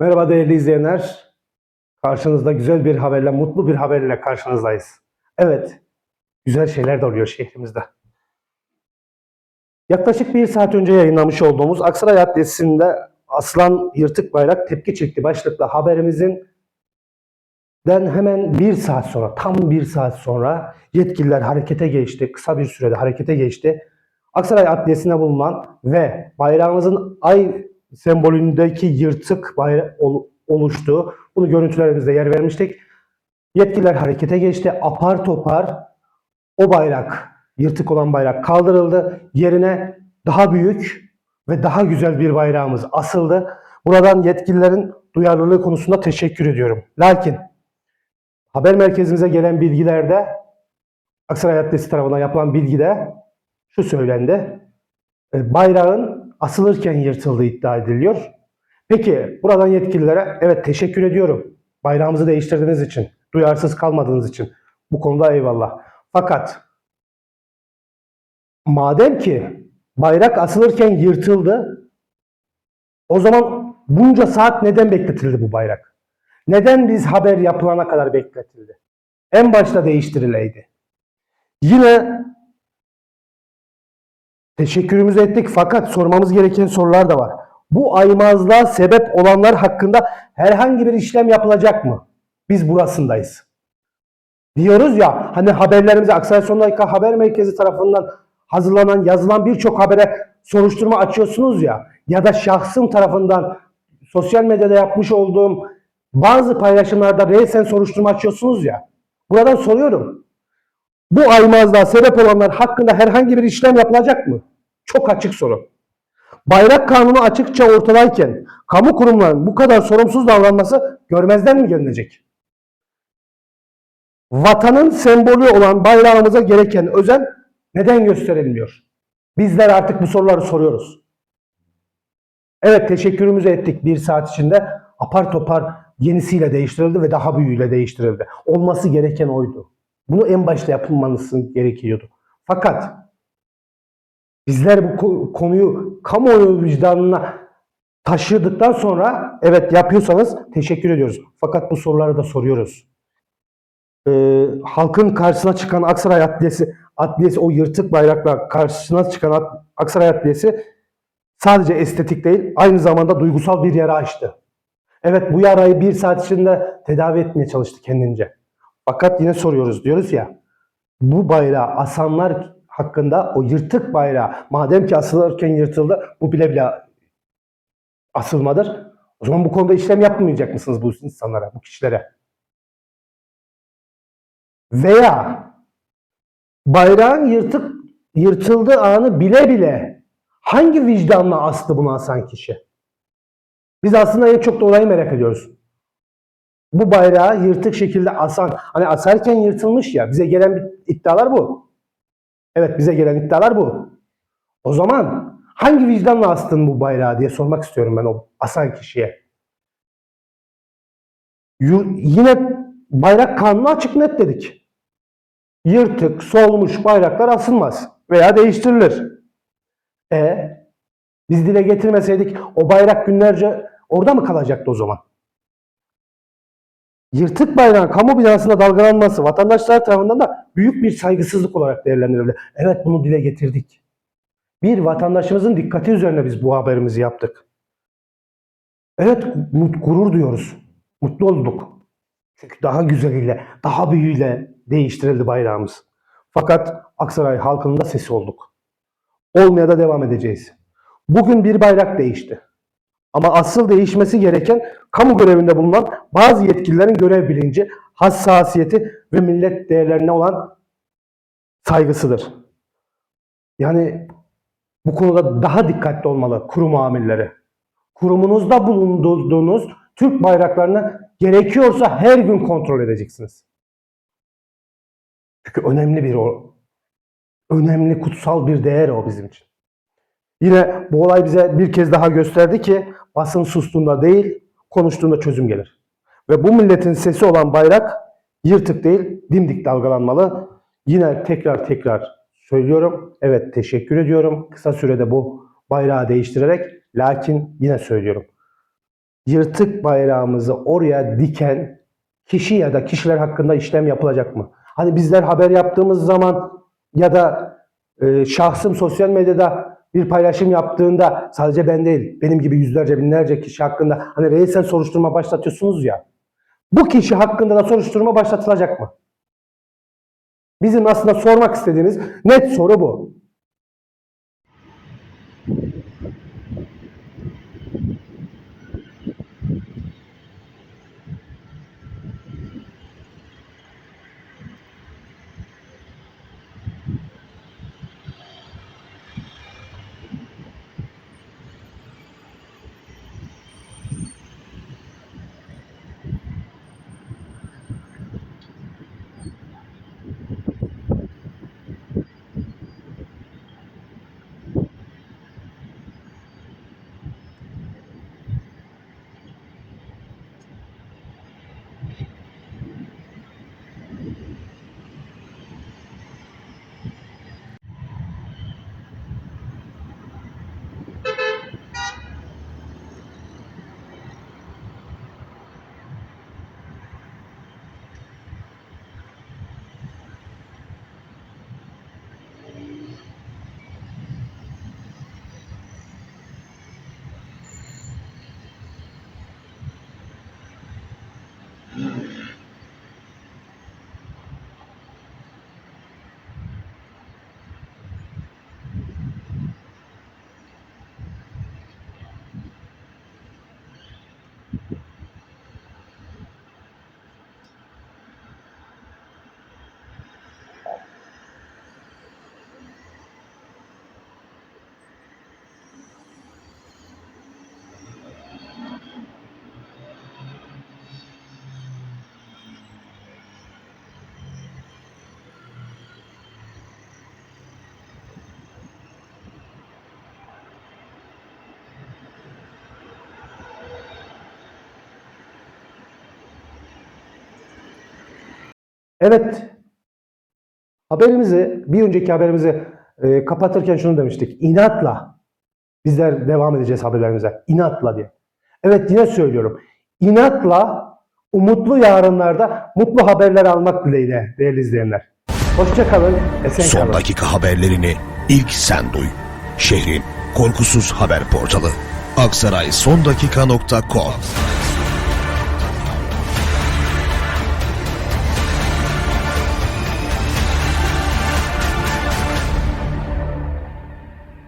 Merhaba değerli izleyenler. Karşınızda güzel bir haberle, mutlu bir haberle karşınızdayız. Evet, güzel şeyler de oluyor şehrimizde. Yaklaşık bir saat önce yayınlamış olduğumuz Aksaray Adliyesi'nde Aslan Yırtık Bayrak tepki çekti başlıklı haberimizin den hemen bir saat sonra, tam bir saat sonra yetkililer harekete geçti. Kısa bir sürede harekete geçti. Aksaray Adliyesi'nde bulunan ve bayrağımızın ay sembolündeki yırtık bayrak oluştu. Bunu görüntülerimizde yer vermiştik. Yetkililer harekete geçti. Apar topar o bayrak, yırtık olan bayrak kaldırıldı. Yerine daha büyük ve daha güzel bir bayrağımız asıldı. Buradan yetkililerin duyarlılığı konusunda teşekkür ediyorum. Lakin haber merkezimize gelen bilgilerde Aksaray Adliyesi tarafından yapılan bilgide şu söylendi. E, Bayrağın asılırken yırtıldığı iddia ediliyor. Peki buradan yetkililere evet teşekkür ediyorum. Bayrağımızı değiştirdiğiniz için, duyarsız kalmadığınız için. Bu konuda eyvallah. Fakat madem ki bayrak asılırken yırtıldı, o zaman bunca saat neden bekletildi bu bayrak? Neden biz haber yapılana kadar bekletildi? En başta değiştirileydi. Yine teşekkürümüzü ettik fakat sormamız gereken sorular da var. Bu aymazlığa sebep olanlar hakkında herhangi bir işlem yapılacak mı? Biz burasındayız. Diyoruz ya hani haberlerimize Aksaray Son Dakika Haber Merkezi tarafından hazırlanan, yazılan birçok habere soruşturma açıyorsunuz ya ya da şahsım tarafından sosyal medyada yapmış olduğum bazı paylaşımlarda reysen soruşturma açıyorsunuz ya. Buradan soruyorum. Bu aymazlığa sebep olanlar hakkında herhangi bir işlem yapılacak mı? Çok açık soru. Bayrak kanunu açıkça ortadayken kamu kurumlarının bu kadar sorumsuz davranması görmezden mi gelinecek? Vatanın sembolü olan bayrağımıza gereken özen neden gösterilmiyor? Bizler artık bu soruları soruyoruz. Evet teşekkürümüzü ettik bir saat içinde. Apar topar yenisiyle değiştirildi ve daha büyüğüyle değiştirildi. Olması gereken oydu. Bunu en başta yapılması gerekiyordu. Fakat bizler bu ko- konuyu kamuoyu vicdanına taşıdıktan sonra evet yapıyorsanız teşekkür ediyoruz. Fakat bu soruları da soruyoruz. Ee, halkın karşısına çıkan Aksaray Adliyesi, Adliyesi o yırtık bayrakla karşısına çıkan Aksaray Adliyesi sadece estetik değil aynı zamanda duygusal bir yara açtı. Evet bu yarayı bir saat içinde tedavi etmeye çalıştı kendince. Fakat yine soruyoruz diyoruz ya bu bayrağı asanlar hakkında o yırtık bayrağı madem ki asılırken yırtıldı bu bile bile asılmadır. O zaman bu konuda işlem yapmayacak mısınız bu insanlara, bu kişilere? Veya bayrağın yırtık yırtıldığı anı bile bile hangi vicdanla astı bunu asan kişi? Biz aslında en çok da olayı merak ediyoruz. Bu bayrağı yırtık şekilde asan, hani asarken yırtılmış ya, bize gelen iddialar bu. Evet bize gelen iddialar bu. O zaman hangi vicdanla astın bu bayrağı diye sormak istiyorum ben o asan kişiye. Yine bayrak kanunu açık net dedik. Yırtık, solmuş bayraklar asılmaz veya değiştirilir. E biz dile getirmeseydik o bayrak günlerce orada mı kalacaktı o zaman? Yırtık bayrağın kamu binasında dalgalanması vatandaşlar tarafından da büyük bir saygısızlık olarak değerlendirildi. Evet bunu dile getirdik. Bir vatandaşımızın dikkati üzerine biz bu haberimizi yaptık. Evet gurur duyuyoruz. Mutlu olduk. Çünkü daha güzeliyle, daha büyüğüyle değiştirildi bayrağımız. Fakat Aksaray halkının da sesi olduk. Olmaya da devam edeceğiz. Bugün bir bayrak değişti. Ama asıl değişmesi gereken kamu görevinde bulunan bazı yetkililerin görev bilinci, hassasiyeti ve millet değerlerine olan saygısıdır. Yani bu konuda daha dikkatli olmalı kurum amirleri. Kurumunuzda bulunduğunuz Türk bayraklarını gerekiyorsa her gün kontrol edeceksiniz. Çünkü önemli bir o önemli kutsal bir değer o bizim için. Yine bu olay bize bir kez daha gösterdi ki basın sustuğunda değil, konuştuğunda çözüm gelir. Ve bu milletin sesi olan bayrak yırtık değil, dimdik dalgalanmalı. Yine tekrar tekrar söylüyorum. Evet teşekkür ediyorum. Kısa sürede bu bayrağı değiştirerek lakin yine söylüyorum. yırtık bayrağımızı oraya diken kişi ya da kişiler hakkında işlem yapılacak mı? Hani bizler haber yaptığımız zaman ya da e, şahsım sosyal medyada bir paylaşım yaptığında sadece ben değil, benim gibi yüzlerce binlerce kişi hakkında hani reisen soruşturma başlatıyorsunuz ya. Bu kişi hakkında da soruşturma başlatılacak mı? Bizim aslında sormak istediğimiz net soru bu. Evet. Haberimizi, bir önceki haberimizi e, kapatırken şunu demiştik. İnatla bizler devam edeceğiz haberlerimize. İnatla diye. Evet yine söylüyorum. İnatla umutlu yarınlarda mutlu haberler almak dileğiyle değerli izleyenler. Hoşçakalın. Esen Son kalın. dakika haberlerini ilk sen duy. Şehrin korkusuz haber portalı. aksaraysondakika.com